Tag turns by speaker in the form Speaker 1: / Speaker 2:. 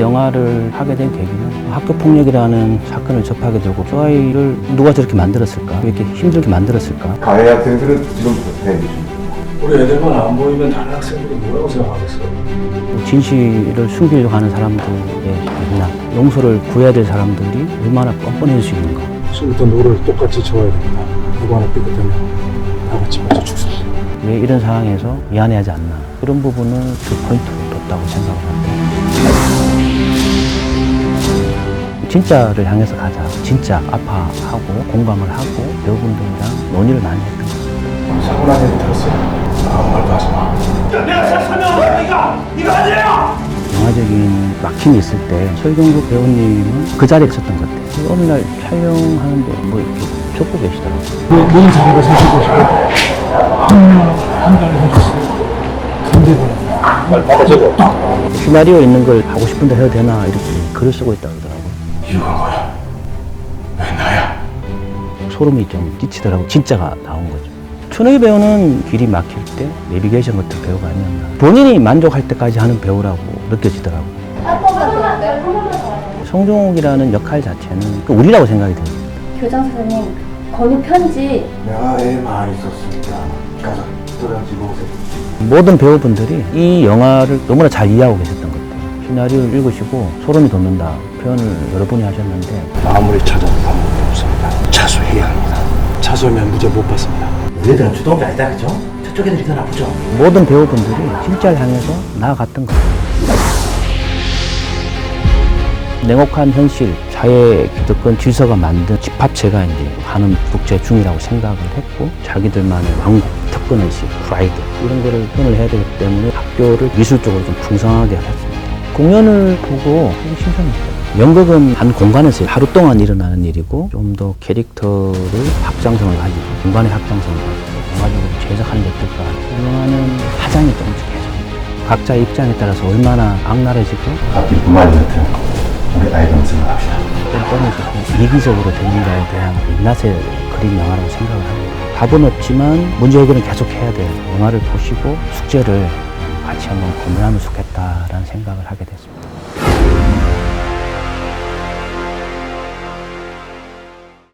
Speaker 1: 이 영화를 하게 된 계기는 학교 폭력이라는 사건을 접하게 되고 저 아이를 누가 저렇게 만들었을까? 왜 이렇게 힘들게 만들었을까?
Speaker 2: 가해 학생들은 지금부터 대기 중입니다.
Speaker 3: 우리 애들만 안 보이면 다른 학생들이 뭐라고 생각하겠어?
Speaker 1: 진실을 숨기려고 하는 사람들의 맥락, 용서를 구해야 될 사람들이 얼마나 뻔뻔해질 수 있는가?
Speaker 3: 지금부터 노를 똑같이 쳐야 됩니다. 누구 하나 삐끗하면 다 같이 맞아 죽습니다.
Speaker 1: 왜 이런 상황에서 미안해하지 않나? 그런 부분을 그 포인트로 뒀다고 생각을 합니다. 진짜를 향해서 가자. 진짜 아파하고 공감을 하고 배우분들이랑 논의를 많이 했던 것 같아요.
Speaker 3: 사고 난 얘기 들었어요. 아무 말도 하지 마.
Speaker 1: 영화적인 막힘이 있을 때 설경구 배우님은 그 자리에 있었던 것 같아요. 그 어느 날 촬영하는데 뭐 이렇게 적고 계시더라고요.
Speaker 3: 모든 자리가 서실 것이고 한한달 해주세요. 상대방
Speaker 1: 시나리오 있는 걸 하고 싶은데 해도 되나 이렇게 글을 쓰고 있다고 그러더라고요.
Speaker 3: 이유가 뭐야? 왜 나야?
Speaker 1: 소름이 좀 끼치더라고 진짜가 나온 거죠. 춘희 배우는 길이 막힐 때 내비게이션 같은 배우가 아니었나. 본인이 만족할 때까지 하는 배우라고 느껴지더라고요. 성종욱이라는 역할 자체는 그 우리라고 생각이 들어요.
Speaker 4: 교장 선생님 건우 편지
Speaker 2: 내가 애 많이 썼습니다. 가서 떨어지고 오세요.
Speaker 1: 모든 배우분들이 이 영화를 너무나 잘 이해하고 계셨던 것 같아요. 시나리오를 읽으시고 소름이 돋는다 표현을 여러 분이 하셨는데
Speaker 3: 아무리 찾아도 방법이 없습니다. 자수해야 합니다. 자수하면 무죄 못 받습니다.
Speaker 5: 우리들은 주동자 아니다 그죠? 저쪽 애들이 더 나쁘죠?
Speaker 1: 모든 배우분들이 진짜를 향해서 나아갔던 거예요. 냉혹한 현실, 사회 기득권 질서가 만든 집합체가 이제 하는 국제 중이라고 생각을 했고 자기들만의 왕국, 특권의식, 프라이드 이런 거를 표현을 해야 되기 때문에 학교를 미술적으로 좀 풍성하게 했습니다. 공연을 보고 되게 신선했어요. 연극은 한 공간에서 하루 동안 일어나는 일이고 좀 더 캐릭터를 확장성을 가지고 공간의 확장성을 가지고 영화적으로 제작하는 게 어떨까. 영화는 화장이 조금씩 해서 각자의 입장에 따라서 얼마나 악랄해지고
Speaker 2: 부말이 같은 우리 아이들 생각 합시다.
Speaker 1: 뻔뻔해지고 이기적으로 되는가에 대한 인낯의 그림 영화라고 생각을 합니다. 답은 없지만 문제 해결은 계속 해야 돼요. 영화를 보시고 숙제를 같이 한번 고민하면 좋겠다라는 생각을 하게 됐습니다.